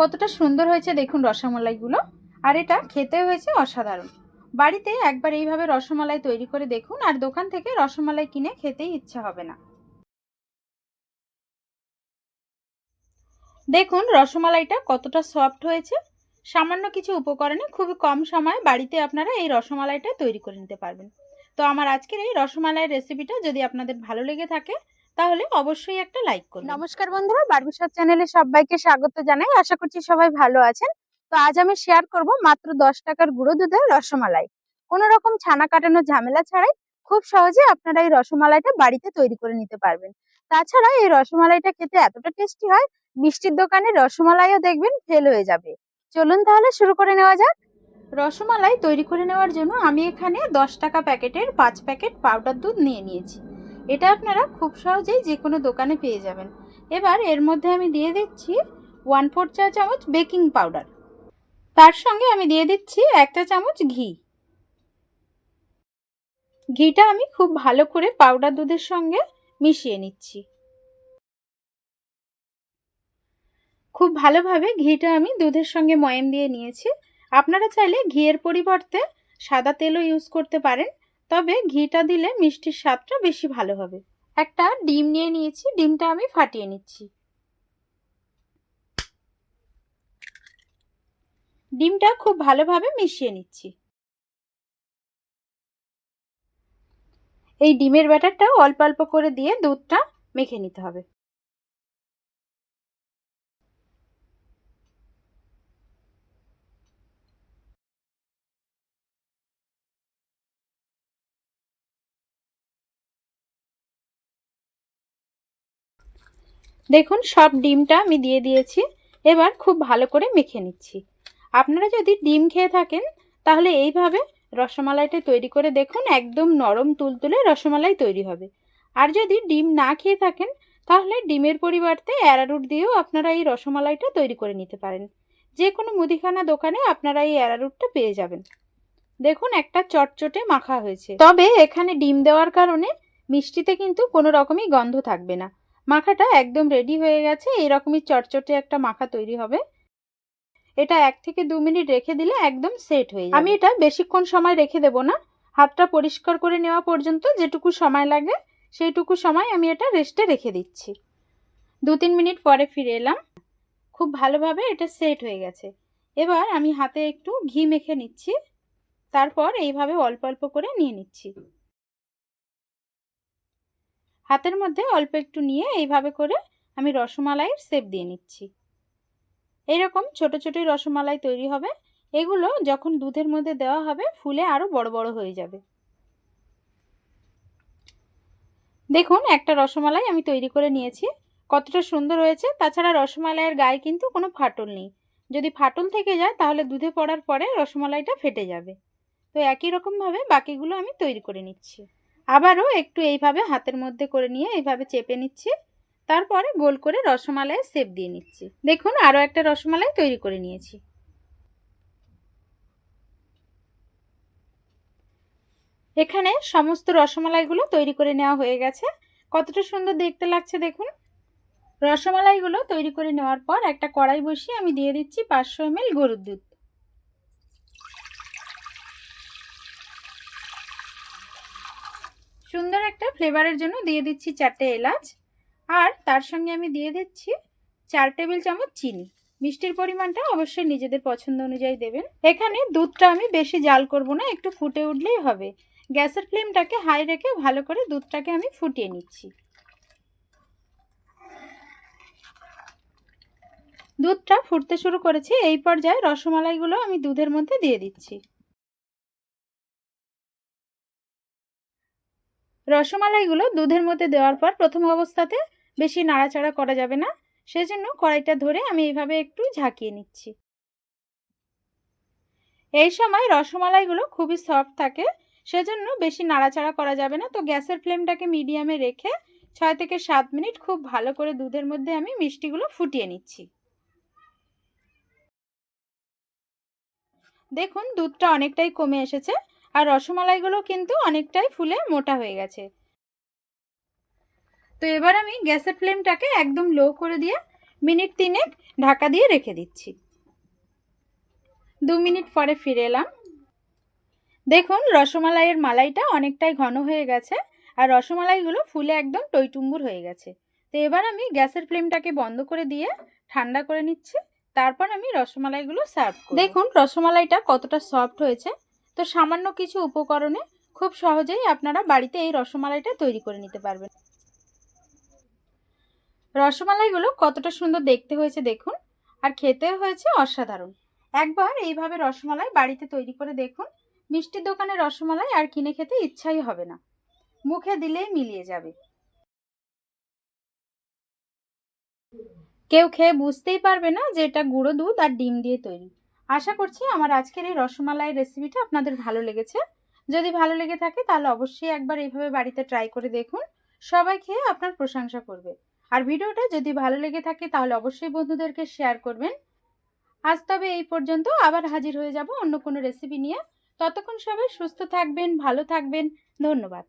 কতটা সুন্দর হয়েছে দেখুন রসমালাইগুলো। আর এটা খেতে হয়েছে অসাধারণ। বাড়িতে একবার এইভাবে রসমালাই তৈরি করে দেখুন, আর দোকান থেকে রসমালাই কিনে খেতেই ইচ্ছা হবে না। দেখুন রসমালাইটা কতটা সফট হয়েছে। সামান্য কিছু উপকরণে খুবই কম সময়ে বাড়িতে আপনারা এই রসমালাইটা তৈরি করে নিতে পারবেন। তো আমার আজকের এই রসমালাইয়ের রেসিপিটা যদি আপনাদের ভালো লেগে থাকে তাহলে অবশ্যই একটা লাইক করুন নমস্কার বন্ধুরা বারবিশার চ্যানেলে সবাইকে স্বাগত জানাই। আশা করছি সবাই ভালো আছেন। তো আজ আমি শেয়ার করব মাত্র দশ টাকার গুঁড়ো দুধের রসমালাই। কোনো রকম ছানা কাটানোর ঝামেলা ছাড়াই খুব সহজে আপনারা এই রসমালাইটা বাড়িতে তৈরি করে নিতে পারবেন। তাছাড়া এই রসমালাইটা খেতে এতটা টেস্টি হয়, মিষ্টির দোকানে রসমালাইও দেখবেন ফেল হয়ে যাবে। চলুন তাহলে শুরু করে নেওয়া যাক। রসমালাই তৈরি করে নেওয়ার জন্য আমি এখানে দশ টাকা প্যাকেটের পাঁচ প্যাকেট পাউডার দুধ নিয়ে নিয়েছি। এটা আপনারা খুব সহজেই যে কোনো দোকানে পেয়ে যাবেন। এবার এর মধ্যে আমি দিয়ে দিচ্ছি ওয়ান ফোর চা চামচ বেকিং পাউডার তার সঙ্গে আমি দিয়ে দিচ্ছি একটা চামচ ঘি। ঘিটা আমি খুব ভালো করে পাউডার দুধের সঙ্গে মিশিয়ে নিচ্ছি। খুব ভালোভাবে ঘিটা আমি দুধের সঙ্গে ময়াম দিয়ে নিয়েছি। আপনারা চাইলে ঘিয়ের পরিবর্তে সাদা তেলও ইউজ করতে পারেন। তবে ঘিটা দিলে মিষ্টির স্বাদটা বেশি ভালো হবে। একটা ডিম নিয়ে নিয়েছি, ডিমটা আমি ফাটিয়ে নিচ্ছি। ডিমটা খুব ভালোভাবে মিশিয়ে নিচ্ছি। এই ডিমের ব্যাটারটাও অল্প অল্প করে দিয়ে দুধটা মেখে নিতে হবে। দেখুন, সব ডিমটা আমি দিয়ে দিয়েছি। এবার খুব ভালো করে মেখে নিচ্ছি। আপনারা যদি ডিম খেয়ে থাকেন, তাহলে এইভাবে রসমালাইটা তৈরি করে দেখুন, একদম নরম তুলতুলে রসমালাই তৈরি হবে। আর যদি ডিম না খেয়ে থাকেন, তাহলে ডিমের পরিবর্তে অ্যারারুট দিয়েও আপনারা এই রসমালাইটা তৈরি করে নিতে পারেন। যে কোনো মুদিখানা দোকানে আপনারা এই অ্যারারুটটা পেয়ে যাবেন। দেখুন, একটা চটচটে মাখা হয়েছে। তবে এখানে ডিম দেওয়ার কারণে মিষ্টিতে কিন্তু কোনো রকমই গন্ধ থাকবে না। মাখাটা একদম রেডি হয়ে গেছে। এইরকমই চটচটে একটা মাখা তৈরি হবে। এটা এক থেকে দু মিনিট রেখে দিলে একদম সেট হয়ে আমি এটা বেশিক্ষণ সময় রেখে দেব না। হাতটা পরিষ্কার করে নেওয়া পর্যন্ত যেটুকু সময় লাগে, সেইটুকু সময় আমি এটা রেস্টে রেখে দিচ্ছি। দু তিন মিনিট পরে ফিরে এলাম। খুব ভালোভাবে এটা সেট হয়ে গেছে। এবার আমি হাতে একটু ঘি মেখে নিচ্ছি। তারপর এইভাবে অল্প অল্প করে নিয়ে নিচ্ছি। হাতের মধ্যে অল্প একটু নিয়ে এইভাবে করে আমি রসমালাইয়ের শেপ দিয়ে নিচ্ছি। এইরকম ছোট ছোটোই রসমালাই তৈরি হবে। এগুলো যখন দুধের মধ্যে দেওয়া হবে, ফুলে আরও বড় বড় হয়ে যাবে। দেখুন, একটা রসমালাই আমি তৈরি করে নিয়েছি। কতটা সুন্দর হয়েছে। তাছাড়া রসমালাইয়ের গায়ে কিন্তু কোনো ফাটল নেই। যদি ফাটল থেকে যায়, তাহলে দুধে পড়ার পরে রসমালাইটা ফেটে যাবে। তো একই রকমভাবে বাকিগুলো আমি তৈরি করে নিচ্ছি। আবারও একটু এইভাবে হাতের মধ্যে করে নিয়ে এইভাবে চেপে নিচ্ছি। তারপরে গোল করে রসমালাইয়ের সেপ দিয়ে নিচ্ছি। দেখুন, আরও একটা রসমালাই তৈরি করে নিয়েছি। এখানে সমস্ত রসমালাইগুলো তৈরি করে নেওয়া হয়ে গেছে। কতটা সুন্দর দেখতে লাগছে, দেখুন। রসমালাইগুলো তৈরি করে নেওয়ার পর একটা কড়াই বসিয়ে আমি দিয়ে দিচ্ছি পাঁচশো এম গরুর দুধ। সুন্দর একটা ফ্লেভারের জন্য দিয়ে দিচ্ছি চারটে এলাচ। আর তার সঙ্গে আমি দিয়ে দিচ্ছি চার টেবিল চামচ চিনি। মিষ্টির পরিমাণটা অবশ্যই নিজেদের পছন্দ অনুযায়ী দেবেন। এখানে দুধটা আমি বেশি জাল করব না, একটু ফুটে উঠলেই হবে। গ্যাসের ফ্লেমটাকে হাই রেখে ভালো করে দুধটাকে আমি ফুটিয়ে নিচ্ছি। দুধটা ফুটতে শুরু করেছে, এই পর্যায়ে রসমালাইগুলো আমি দুধের মধ্যে দিয়ে দিচ্ছি। রসমালাইগুলো দুধের মধ্যে দেওয়ার পর প্রথম অবস্থাতে বেশি নাড়াচাড়া করা যাবে না। সেজন্য কড়াইটা ধরে আমি এইভাবে একটু ঝাঁকিয়ে নিচ্ছি। এই সময় রসমালাইগুলো খুবই সফট থাকে, সেজন্য বেশি নাড়াচাড়া করা যাবে না। তো গ্যাসের ফ্লেমটাকে মিডিয়ামে রেখে ছয় থেকে সাত মিনিট খুব ভালো করে দুধের মধ্যে আমি মিষ্টিগুলো ফুটিয়ে নিচ্ছি। দেখুন, দুধটা অনেকটাই কমে এসেছে। আর রসমালাইগুলো কিন্তু অনেকটাই ফুলে মোটা হয়ে গেছে। তো এবার আমি গ্যাসের ফ্লেমটাকে একদম লো করে দিয়ে মিনিট তিনেক ঢাকা দিয়ে রেখে দিচ্ছি। দু মিনিট পরে ফিরে এলাম। দেখুন, রসমালাইয়ের মালাইটা অনেকটাই ঘন হয়ে গেছে আর রসমালাইগুলো ফুলে একদম টইটুম্বুর হয়ে গেছে। তো এবার আমি গ্যাসের ফ্লেমটাকে বন্ধ করে দিয়ে ঠান্ডা করে নিচ্ছি। তারপর আমি রসমালাইগুলো সার্ভ দেখুন, রসমালাইটা কতটা সফট হয়েছে। তো সামান্য কিছু উপকরণে খুব সহজেই আপনারা বাড়িতে এই রসমালাইটা তৈরি করে নিতে পারবেন। রসমালাইগুলো কতটা সুন্দর দেখতে হয়েছে দেখুন, আর খেতেও হয়েছে অসাধারণ। একবার এইভাবে রসমালাই বাড়িতে তৈরি করে দেখুন, মিষ্টির দোকানে রসমালাই আর কিনে খেতে ইচ্ছাই হবে না। মুখে দিলেই মিলিয়ে যাবে। কেউ খেয়ে বুঝতেই পারবে না যে এটা গুঁড়ো দুধ আর ডিম দিয়ে তৈরি। আশা করছি আমার আজকের এই রসমালাই রেসিপিটা আপনাদের ভালো লেগেছে। যদি ভালো লেগে থাকে তাহলে অবশ্যই একবার এইভাবে বাড়িতে ট্রাই করে দেখুন। সবাই খেয়ে আপনার প্রশংসা করবে। আর ভিডিওটা যদি ভালো লেগে থাকে তাহলে অবশ্যই বন্ধুদেরকে শেয়ার করবেন। আজ তবে এই পর্যন্ত আবার হাজির হয়ে যাব অন্য কোনো রেসিপি নিয়ে। ততক্ষণ সবাই সুস্থ থাকবেন, ভালো থাকবেন। ধন্যবাদ।